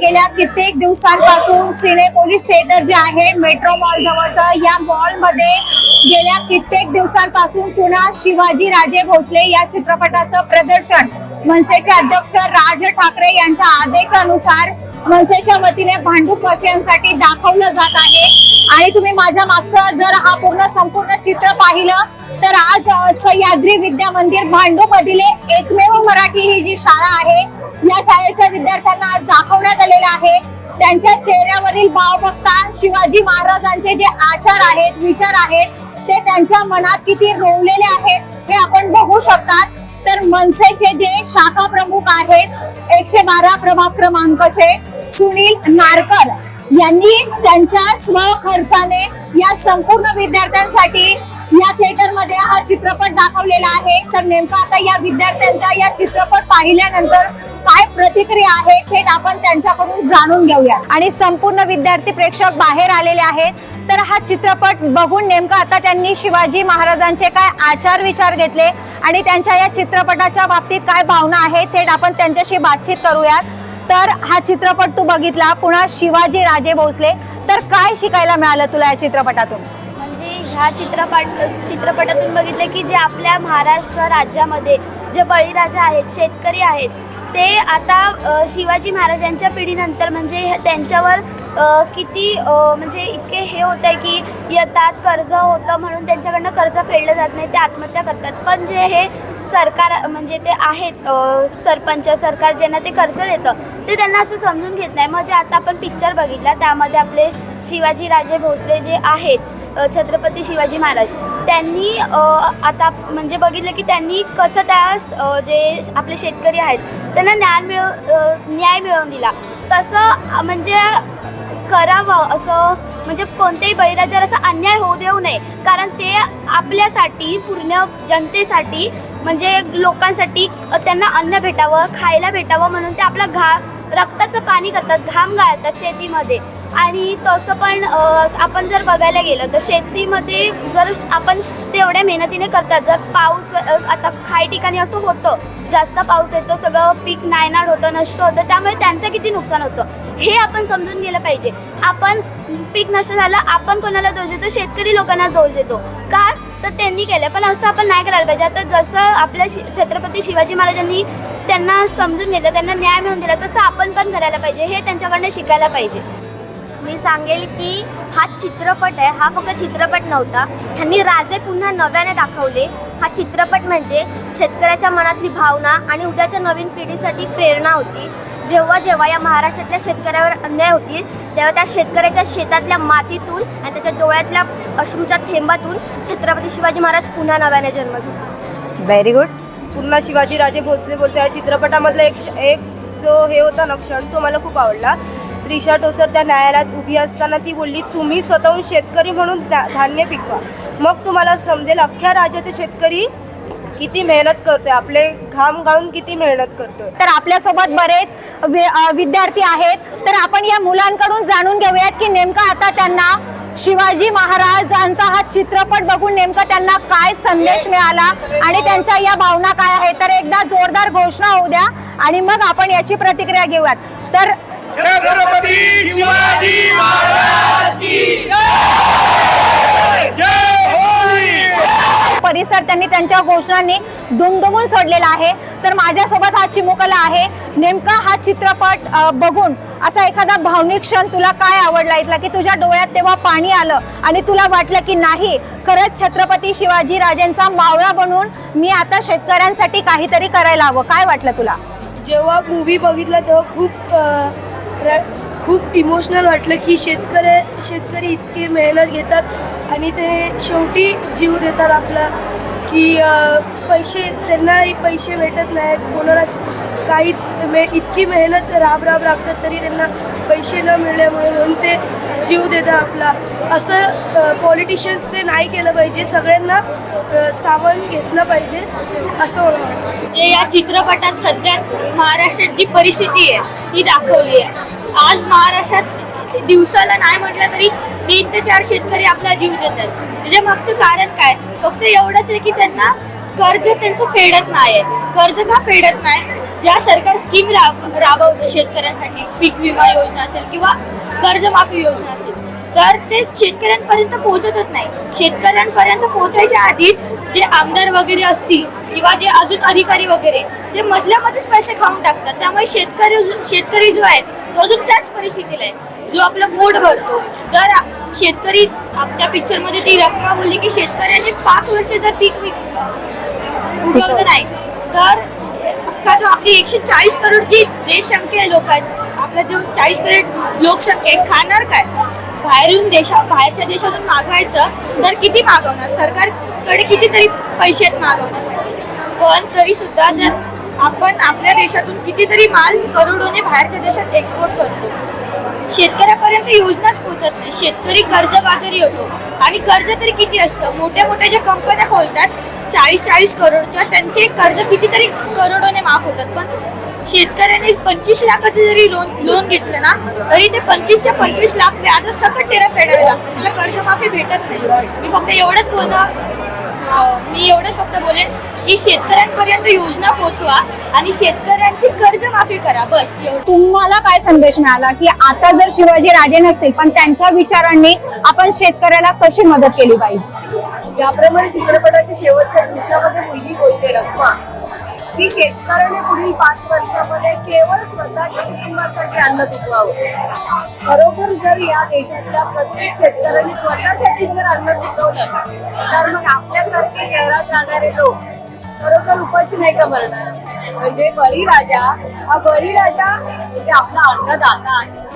गेल्या कित्येक दिवसांपासून सिने पोलीस थिएटर जे आहे मेट्रो मॉल जवळचं या मॉलमध्ये गेल्या कित्येक दिवसांपासून पुन्हा शिवाजी राजे भोसले या चित्रपटाचं प्रदर्शन. मनसेचे अध्यक्ष राज ठाकरे यांच्या आदेशानुसार मनसेच्या वतीने भांडूप वासियांसाठी दाखवलं जात आहे. आणि तुम्ही माझ्या मागचं जर हा पूर्ण संपूर्ण चित्र पाहिलं तर आज सह्याद्री विद्या मंदिर भांडूप मधील एकमेव मराठी ही जी शाळा आहे या शाळेच्या विद्यार्थ्यांना आज दाखवण्यात आलेलं आहे. त्यांच्या चेहऱ्यावरील भाव बघता शिवाजी महाराजांचे जे आचार आहेत विचार आहेत ते त्यांच्या मनात किती रोवलेले आहेत हे आपण बघू शकतात. तर मनसेचे जे शाखा प्रमुख आहेत एकशे बारा प्रभाग क्रमांकचे सुनील नारकर यांनी त्यांच्या स्वखर्चाने या संपूर्ण विद्यार्थ्यांसाठी या थिएटरमध्ये हा चित्रपट दाखवलेला आहे. तर नेमका आता या विद्यार्थ्यांचा या चित्रपट पाहिल्यानंतर काय प्रतिक्रिया आहे थेट आपण त्यांच्याकडून जाणून घेऊया. आणि संपूर्ण विद्यार्थी प्रेक्षक बाहेर आलेले आहेत. तर हा चित्रपट बघून नेमका आता त्यांनी शिवाजी महाराजांचे काय आचार विचार घेतले आणि त्यांच्या या चित्रपटाच्या बाबतीत काय भावना आहेत थेट आपण त्यांच्याशी बातचीत करूयात. तर हा चित्रपट तू बघितला पुन्हा शिवाजी राजे भोसले. तर काय शिकायला मिळालं तुला या चित्रपटातून? म्हणजे ह्या चित्रपट चित्रपटातून बघितले की जे आपल्या महाराष्ट्र राज्यामध्ये जे बळीराजा आहेत शेतकरी आहेत ते आता शिवाजी महाराजांच्या पिढीनंतर म्हणजे त्यांच्यावर किती म्हणजे इतके हे होत आहे की येतात कर्ज होतं म्हणून त्यांच्याकडनं कर्ज फेडलं जात नाही ते आत्महत्या करतात. पण जे हे सरकार म्हणजे ते आहेत सरपंच सरकार ज्यांना ते कर्ज देतं ते त्यांना असं समजून घेत नाही. म्हणजे आता आपण पिक्चर बघितला त्यामध्ये आपले शिवाजी राजे भोसले जे आहेत छत्रपती शिवाजी महाराज. त्यांनी आता म्हणजे बघितलं की त्यांनी कसं त्या जे आपले शेतकरी आहेत त्यांना ज्ञान मिळव न्याय मिळवून दिला. तसं म्हणजे करावं असं म्हणजे कोणत्याही बळीराजावर असा अन्याय होऊ देऊ नये. कारण ते आपल्यासाठी पूर्ण जनतेसाठी म्हणजे लोकांसाठी त्यांना अन्न भेटावं खायला भेटावं म्हणून ते आपला घा रक्ताचं पाणी करतात घाम गाळतात शेतीमध्ये. आणि तसं पण आपण जर बघायला गेलं तर शेतीमध्ये जर आपण तेवढ्या मेहनतीने करतात जर पाऊस आता काही ठिकाणी असं होतं जास्त पाऊस येतो सगळं पीक नायनाट होतं नष्ट होतं त्यामुळे त्यांचं किती नुकसान होतं? हे आपण समजून गेलं पाहिजे. आपण पीक नष्ट झालं आपण कोणाला दोष देतो? शेतकरी लोकांना दोष देतो. का? तर त्यांनी केलं पण असं आपण नाही करायला पाहिजे. आता जसं आपल्या शि छत्रपती शिवाजी महाराजांनी त्यांना समजून घेतलं त्यांना न्याय मिळवून दिला तसं आपण पण करायला पाहिजे. हे त्यांच्याकडनं शिकायला पाहिजे. मी सांगेल की हा चित्रपट आहे हा फक्त चित्रपट नव्हता. ह्यांनी राजे पुन्हा नव्याने दाखवले. हा चित्रपट म्हणजे शेतकऱ्याच्या मनातली भावना आणि उद्याच्या नवीन पिढीसाठी प्रेरणा होती. जेव्हा जेव्हा या महाराष्ट्रातल्या शेतकऱ्यावर अन्याय होतील तेव्हा त्या शेतकऱ्याच्या शेतातल्या मातीतून आणि त्याच्या डोळ्यातल्या अश्रूच्या थेंबातून छत्रपती शिवाजी महाराज पुन्हा नव्याने जन्म घेतील. व्हेरी गुड पुन्हा शिवाजी राजे भोसले बोलतो या चित्रपटामधला एक श- एक जो हे होता ना क्षण तो मला खूप आवडला. त्रिशा टोसर त्या न्यायालयात उभी असताना ती बोलली तुम्ही स्वतःहून शेतकरी म्हणून धान्य पिकवा. मग तुम्हाला समजेल अख्ख्या राज्याचे शेतकरी किती मेहनत करतोय आपले घाम गाळून किती मेहनत करतोय. तर आपल्यासोबत बरेच वि- विद्यार्थी आहेत. तर आपण या मुलांकडून जाणून घेऊयात की नेमका आता त्यांना शिवाजी महाराजांचा हा चित्रपट बघून नेमका त्यांना काय संदेश मिळाला आणि त्यांच्या या भावना काय आहेत. तर एकदा जोरदार घोषणा होऊ द्या आणि मग आपण याची प्रतिक्रिया घेऊयात. तर छत्रपती शिवाजी महाराज की जय. जय होळी परिसर त्यांनी त्यांच्या घोषणांनी दुमदुमून सोडलेला आहे. तर माझ्यासोबत हा चिमुकला आहे. नेमका हा चित्रपट बघून असा एखादा भावनिक क्षण तुला काय आवडला इथला? की तुझ्या डोळ्यात तेव्हा पाणी आलं आणि तुला वाटलं की नाही खरंच छत्रपती शिवाजी राजांचा मावळा बनून मी आता शेतकऱ्यांसाठी काहीतरी करायला हवं. काय वाटलं तुला? जेव्हा मूवी बघितला तेव्हा खूप खूप इमोशनल वाटलं की शेतकरी शेतकरी इतकी मेहनत घेतात आणि ते शेवटी जीव देतात आपला. की पैसे त्यांनाही पैसे भेटत नाहीत. कोणालाच काहीच मे इतकी मेहनत राब राब राबतात तरी त्यांना पैसे न मिळल्यामुळे म्हणून ते जीव देतात आपला. असं पॉलिटिशियन्स ते नाही केलं पाहिजे. सगळ्यांना अ, घेतलं पाहिजे. असं मला वाटतं. म्हणजे या चित्रपटात सध्या महाराष्ट्रात जी परिस्थिती आहे ती दाखवली आहे. आज महाराष्ट्रात दिवसाला नाही म्हटलं तरी तीन ते चार शेतकरी आपला जीव देतात. त्याच्या मागचं कारण काय? फक्त एवढंच आहे की त्यांना कर्ज त्यांचं फेडत नाही. कर्ज का फेडत नाही? ज्या सरकार स्कीम राब राबवतं शेतकऱ्यांसाठी पीक विमा योजना असेल किंवा कर्जमाफी योजना असेल. तर ते शेतकऱ्यांपर्यंत पोहोचतच नाही. शेतकऱ्यांपर्यंत पोहोचायच्या आधीच जे आमदार वगैरे असतील किंवा जे अजून अधिकारी वगैरे ते मधल्यामध्येच पैसे खाऊन टाकतात. त्यामुळे शेतकरी शेतकरी जो आहे तो अजून त्याच परिस्थितीला आहे. जो आपला पोट भरतो. जर शेतकरी आपल्या पिक्चरमध्ये ती रक्कम बोलली की शेतकऱ्यांनी पाच वर्ष जर पीक उगवलं नाही तर जो आपली एकशे चाळीस करोड जी देशसंख्या आहे लोक आहेत आपला जो चाळीस करोड लोकसंख्या आहे खाणार काय? बाहेरून देशा बाहेरच्या देशातून मागवायचं तर किती मागवणार? सरकारकडे कितीतरी पैसे आहेत मागवण्यासाठी. पण तरी सुद्धा जर आपण आपल्या देशातून कितीतरी माल करोडोने बाहेरच्या देशात एक्सपोर्ट करतो शेतकऱ्यापर्यंत योजनाच पोहोचत नाही. शेतकरी कर्जबाजारी होतो. आणि कर्ज तरी किती असतं? मोठ्या मोठ्या ज्या कंपन्या खोलतात चाळीस चाळीस करोडच्या त्यांचे कर्ज कितीतरी करोडोने माफ होतात. पण शेतकऱ्याने पंचवीस लाखाचं जरी लोन लोन घेतलं ना तरी ते पंचवीस ते पंचवीस लाख व्याज सकट तेरा फेडावे लागतं त्याला कर्जमाफी भेटत नाही. मी फक्त एवढंच बोलणं अं, मी एवढंच फक्त बोलेन की शेतकऱ्यांपर्यंत योजना पोहोचवा आणि शेतकऱ्यांची कर्जमाफी करा बस. तुम्हाला काय संदेश मिळाला की आता जर शिवाजी राजे नसतील पण त्यांच्या विचारांनी आपण शेतकऱ्याला कशी मदत केली पाहिजे? ज्याप्रमाणे चित्रपटाच्या शेवटच्या दिवसामध्ये मुलगी बोलते रखमा. की शेतकऱ्याने पुढील पाच वर्षामध्ये केवळ स्वतःच्या कुटुंबासाठी अन्न पिकवावं. खरोखर जर या देशातल्या प्रत्येक शेतकऱ्याने स्वतःसाठी जर अन्न पिकवलं तर मग आपल्यासारखे शहरात राहणारे लोक खरोखर उपाशी नाही का मरणार? म्हणजे बळीराजा हा बळीराजा म्हणजे आपला अन्नदाता आहे.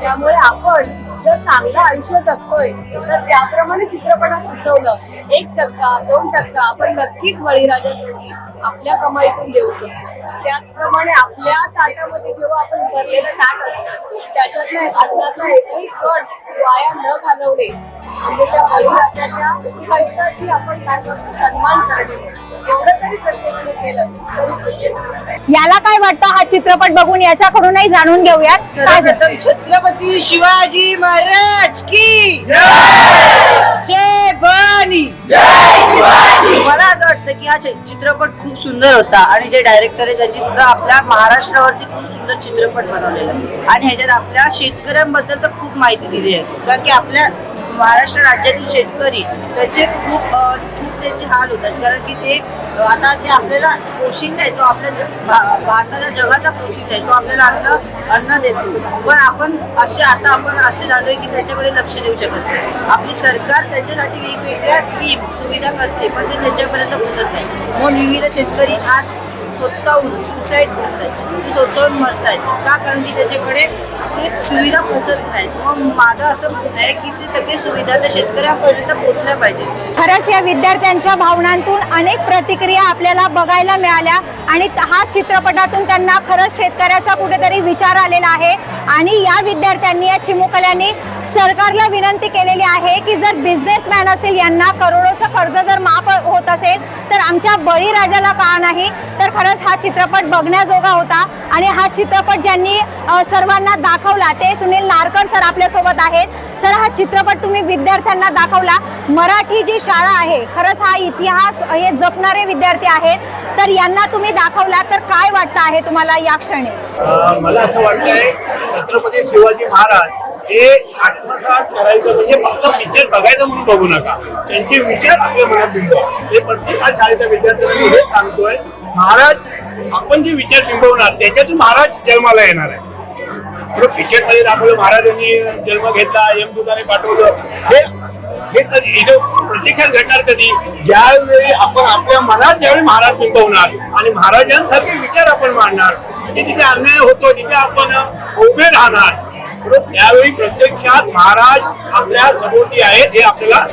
त्यामुळे आपण जर चांगलं आयुष्य जगतोय तर त्याप्रमाणे चित्रपटात सुचवलं एक टक्का दोन टक्का आपण नक्कीच बळीराजासाठी आपल्या कमाईतून देऊ शकतो त्याचप्रमाणे आपल्या ताटामध्ये जेव्हा आपण भरलेलं ताट असतं त्याच्यातनं अन्नाचा एकही कण वाया न घालवणे म्हणजे त्या बळीराजाच्या कष्टाची आपण काय करतो सन्मान करणे एवढं जरी प्रत्येकाने केलं तरी. याला काय वाटतं हा चित्रपट बघून याच्याकडूनही जाणून घेऊयात? सर्वप्रथम छत्रपती शिवाजी महाराज की जय भवानी! मला असं वाटतं की हा चित्रपट खूप सुंदर होता आणि जे डायरेक्टर आहे त्यांनी सुद्धा आपल्या महाराष्ट्रावरती खूप सुंदर चित्रपट बनवलेला. आणि ह्याच्यात आपल्या शेतकऱ्यांबद्दल तर खूप माहिती दिली आहे. कारण की आपल्या महाराष्ट्र राज्यातील शेतकरी त्याचे खूप त्यांचे हाल होतात. कारण की ते आता ते आपल्याला पोशिंदा आहे तो आपल्या भारताच्या जगाचा पोशिंदा आहे तो आपल्याला अन्न अन्न देतो. पण आपण असे आता आपण असे झालोय की त्याच्याकडे लक्ष देऊ शकत नाही. आपली सरकार त्याच्यासाठी वेगवेगळ्या स्कीम सुविधा करते पण ते त्याच्यापर्यंत पोहोचत नाही. म्हणून विविध शेतकरी आज स्वतःहून सुसाईड करत आहेत ते स्वतःहून मरत आहेत का? कारण की त्याच्याकडे ते सुविधा पोहोचत नाहीत मग माझं असं म्हणणं आहे की ते सगळे सुविधा त्या शेतकऱ्यांपर्यंत पोहोचल्या पाहिजे खरंच या विद्यार्थ्यांच्या भावनांतून अनेक प्रतिक्रिया आपल्याला बघायला मिळाल्या आणि हा चित्रपटातून त्यांना खरंच शेतकऱ्याचा कुठेतरी विचार आलेला आहे. आणि या विद्यार्थ्यांनी या चिमुकल्यांनी सरकारला विनंती केलेली आहे की जर बिझनेसमॅन असतील यांना करोडोचं कर्ज जर माफ होत असेल तर आमच्या बळीराजाला का नाही? तर खरंच हा चित्रपट बघण्याजोगा होता. आणि हा चित्रपट ज्यांनी सर्वांना दाखवला ते सुनील नारकर सर आपल्यासोबत आहेत. सर हा चित्रपट तुम्ही विद्यार्थ्यांना दाखवला. मराठी जी शाळा आहे खरंच हा इतिहास हे जपणारे विद्यार्थी आहेत. तर यांना तुम्ही दाखवला तर काय वाटतं आहे तुम्हाला या क्षणी? मला असं वाटतंय छत्रपती शिवाजी महाराज हे आत्मसात करायचं म्हणजे फक्त पिक्चर बघायचं म्हणून बघू नका. त्यांचे विचार आपल्या मनात बिंबवा. हे प्रत्येक शाळेच्या विद्यार्थ्यांना मी सांगतोय महाराज आपण जे विचार बिंबवणार त्याच्यातून महाराज जन्माला येणार आहे. पिक्चरमध्ये दाखवलं महाराजांनी जन्म घेतला यमदूताने पाठवलं. हे हे कधी हे प्रत्यक्षात घडणार कधी? ज्यावेळी आपण आपल्या मनात ज्यावेळी महाराज बिंबवणार आणि महाराजांसारखे विचार आपण मांडणार तिथे जिथे अन्याय होतो तिथे आपण उभे राहणार त्यावेळी प्रत्यक्षात महाराज आपल्या सभोवती आहेत हे आपल्याला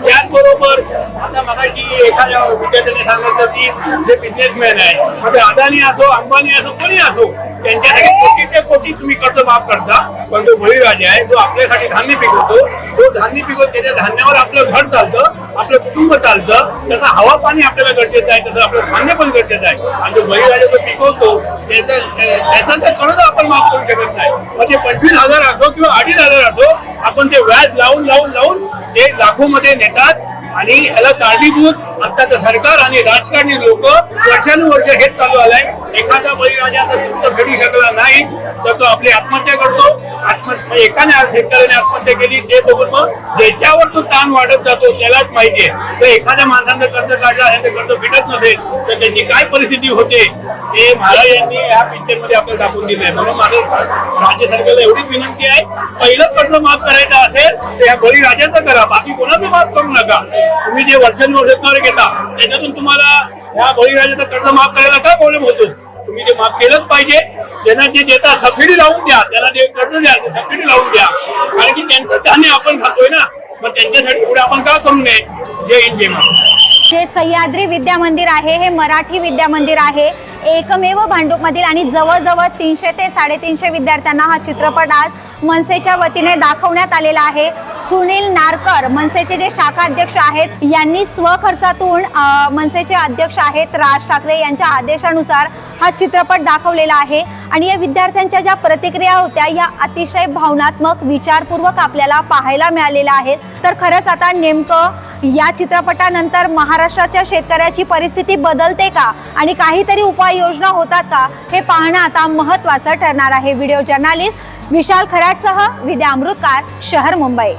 त्याचबरोबर आता मगाशी एखाद्या विद्यार्थ्याने सांगितलं की जे बिझनेसमॅन आहे मग ते अदानी असो अंबानी असो कोणी असो त्यांच्यासाठी कोटी ते कोटी तुम्ही कर्ज माफ करता. पण तो बळीराजा आहे जो आपल्यासाठी धान्य पिकवतो तो धान्य पिकवतो त्याच्या धान्यावर आपलं घर चालतं आपलं कुटुंब चालतं त्याचा हवा पाणी आपल्याला गरजेचं आहे तसं आपलं धान्य पण गरजेचं आहे. आणि जो बळीराजा जो पिकवतो त्याचा त्याचा तर कर्ज आपण माफ करू शकत नाही. ते पंचवीस हजार असो किंवा अडीच हजार असो आपण ते व्याज लावून लावून लावून ते लाखोमध्ये नेतात. आणि ह्याला कारणीभूत आताचं सरकार आणि राजकारणी लोक वर्षानुवर्ष हेच चालू आलंय. एखादा बळीराजा जर दुःख फेडू शकला नाही तर तो आपली आत्महत्या करतो. आत्महत्या एकाने शेतकऱ्याने आत्महत्या केली ते बघतो ज्याच्यावर तो ताण वाढत जातो त्यालाच माहिती आहे. तर एखाद्या माणसानं कर्ज काढला आणि ते कर्ज भेटत नसेल तर त्याची काय परिस्थिती होते हे महाराज यांनी ह्या पिक्चरमध्ये आपल्याला दाखवून दिलंय. म्हणून माझं राज्य सरकारला एवढीच विनंती आहे पहिलं कर्ज माफ करायचं असेल तर ह्या बळीराजाचं करा बाकी कोणाचं माफ करू नका. तुम्ही जे वर्षानुवर्ष कर घेता त्याच्यातून तुम्हाला ह्या बळीराजाचं कर्ज माफ करायला काय प्रॉब्लेम होतो? तुम्ही ते माफ केलंच पाहिजे त्यांना जे देता सबसिडी लावून द्या त्यांना जे कर्ज द्या सबसिडी लावून द्या. कारण की त्यांचं धान्य आपण खातोय ना मग त्यांच्यासाठी पुढे आपण का करू नये? जय हिंद जय महाराज जे सह्याद्री विद्या मंदिर आहे हे मराठी विद्या मंदिर आहे. एकमेव भांडूपमधील आणि जवळजवळ तीनशे ते साडेतीनशे विद्यार्थ्यांना हा चित्रपट आज मनसेच्या वतीने दाखवण्यात आलेला आहे. सुनील नारकर मनसेचे जे शाखा अध्यक्ष आहेत यांनी स्वखर्चातून मनसेचे अध्यक्ष आहेत राज ठाकरे यांच्या आदेशानुसार हा चित्रपट दाखवलेला आहे. आणि या विद्यार्थ्यांच्या ज्या प्रतिक्रिया होत्या या अतिशय भावनात्मक विचारपूर्वक आपल्याला पाहायला मिळालेल्या आहेत. तर खरंच आता नेमकं या चित्रपटानंतर महाराष्ट्राच्या शेतकऱ्याची परिस्थिती बदलते का? आणि काहीतरी उपाययोजना होतात का? हे पाहणं आता महत्त्वाचं ठरणार आहे. व्हिडिओ जर्नालिस्ट विशाल खराटसह विद्या अमृतकार शहर मुंबई.